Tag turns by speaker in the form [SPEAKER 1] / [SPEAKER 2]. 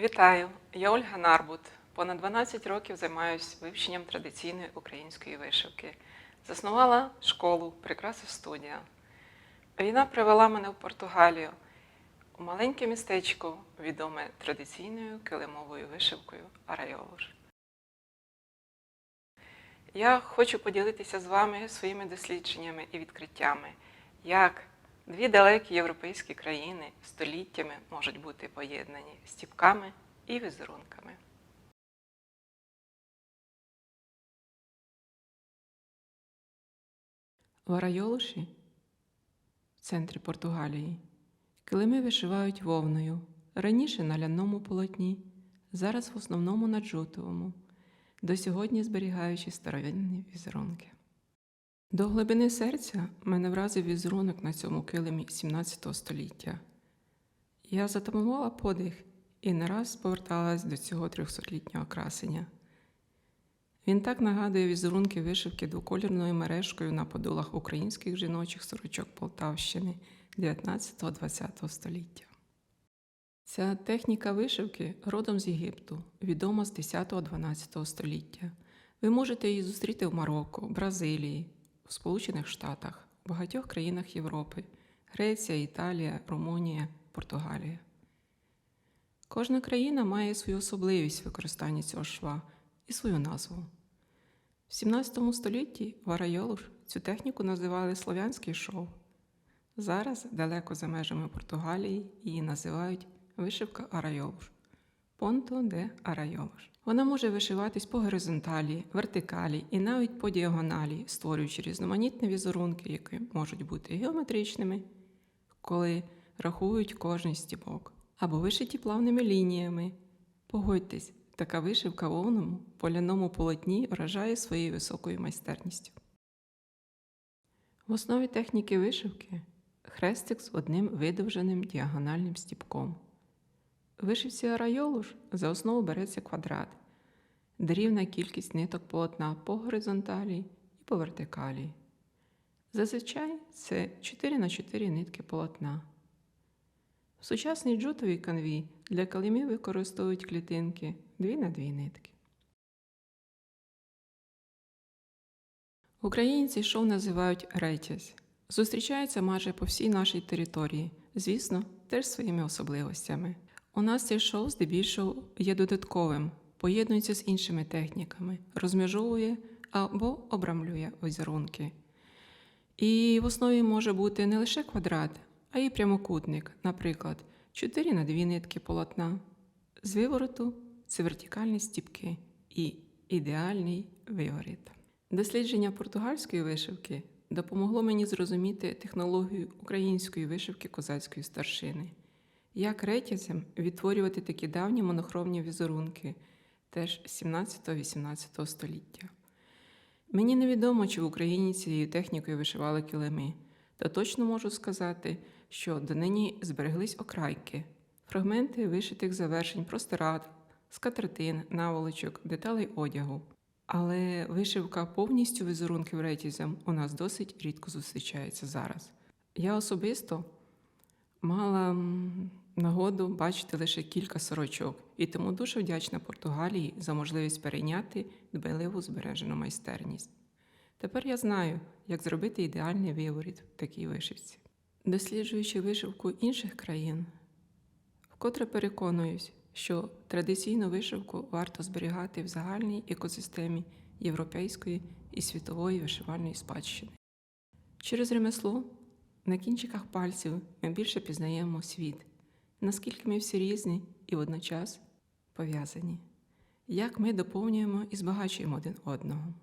[SPEAKER 1] Вітаю! Я Ольга Нарбут. Понад 12 років займаюся вивченням традиційної української вишивки. Заснувала школу Прикраса студія. Війна привела мене в Португалію, у маленьке містечко, відоме традиційною килимовою вишивкою Арайолуш. Я хочу поділитися з вами своїми дослідженнями і відкриттями, як дві далекі європейські країни століттями можуть бути поєднані стіпками і візерунками. В Арайолуші, в центрі Португалії, килими вишивають вовною, раніше на ляному полотні, зараз в основному на джутовому, до сьогодні зберігаючи старовинні візерунки. До глибини серця мене вразив візерунок на цьому килимі 17 століття. Я затамувала подих і не раз поверталась до цього трьохсотлітнього красення. Він так нагадує візерунки вишивки двокольорною мережкою на подолах українських жіночих сорочок Полтавщини 19-20 століття. Ця техніка вишивки родом з Єгипту, відома з 10-12 століття. Ви можете її зустріти в Марокко, Бразилії, в Сполучених Штатах, багатьох країнах Європи Греція, Італія, Румунія, Португалія. Кожна країна має свою особливість використання цього шва і свою назву. В 17 столітті в Арайолуш цю техніку називали слов'янський шов. Зараз, далеко за межами Португалії, її називають вишивка Арайолуш понто де Арайолуш. Вона може вишиватись по горизонталі, вертикалі і навіть по діагоналі, створюючи різноманітні візерунки, які можуть бути геометричними, коли рахують кожний стібок, або вишиті плавними лініями. Погодьтесь, така вишивка вовному поляному полотні вражає своєю високою майстерністю. В основі техніки вишивки хрестик з одним видовженим діагональним стібком. Вишивці арайолуш за основу береться квадрат, де рівна кількість ниток полотна по горизонталі і по вертикалі. Зазвичай це 4 на 4 нитки полотна. В сучасній джутовій канві для калимів використовують клітинки 2 на 2 нитки. В Україні цей шов називають ретязь. Зустрічається майже по всій нашій території, звісно, теж своїми особливостями. У нас цей шов здебільшого є додатковим, поєднується з іншими техніками, розмежовує або обрамлює візерунки. І в основі може бути не лише квадрат, а й прямокутник, наприклад, 4 на 2 нитки полотна. З вивороту це вертикальні стіпки і ідеальний виворіт. Дослідження португальської вишивки допомогло мені зрозуміти технологію української вишивки козацької старшини. Як ретязем відтворювати такі давні монохромні візерунки, теж 17-18 століття. Мені невідомо, чи в Україні цією технікою вишивали килими, та точно можу сказати, що донині збереглись окрайки, фрагменти вишитих завершень простирадл, скатертин, наволочок, деталей одягу. Але вишивка повністю візерунків ретязем у нас досить рідко зустрічається зараз. Я особисто мала нагоду бачити лише кілька сорочок, і тому дуже вдячна Португалії за можливість перейняти дбайливу збережену майстерність. Тепер я знаю, як зробити ідеальний виворіт в такій вишивці. Досліджуючи вишивку інших країн, вкотре переконуюсь, що традиційну вишивку варто зберігати в загальній екосистемі європейської і світової вишивальної спадщини. Через ремесло на кінчиках пальців ми більше пізнаємо світ, наскільки ми всі різні і водночас пов'язані, як ми доповнюємо і збагачуємо один одного.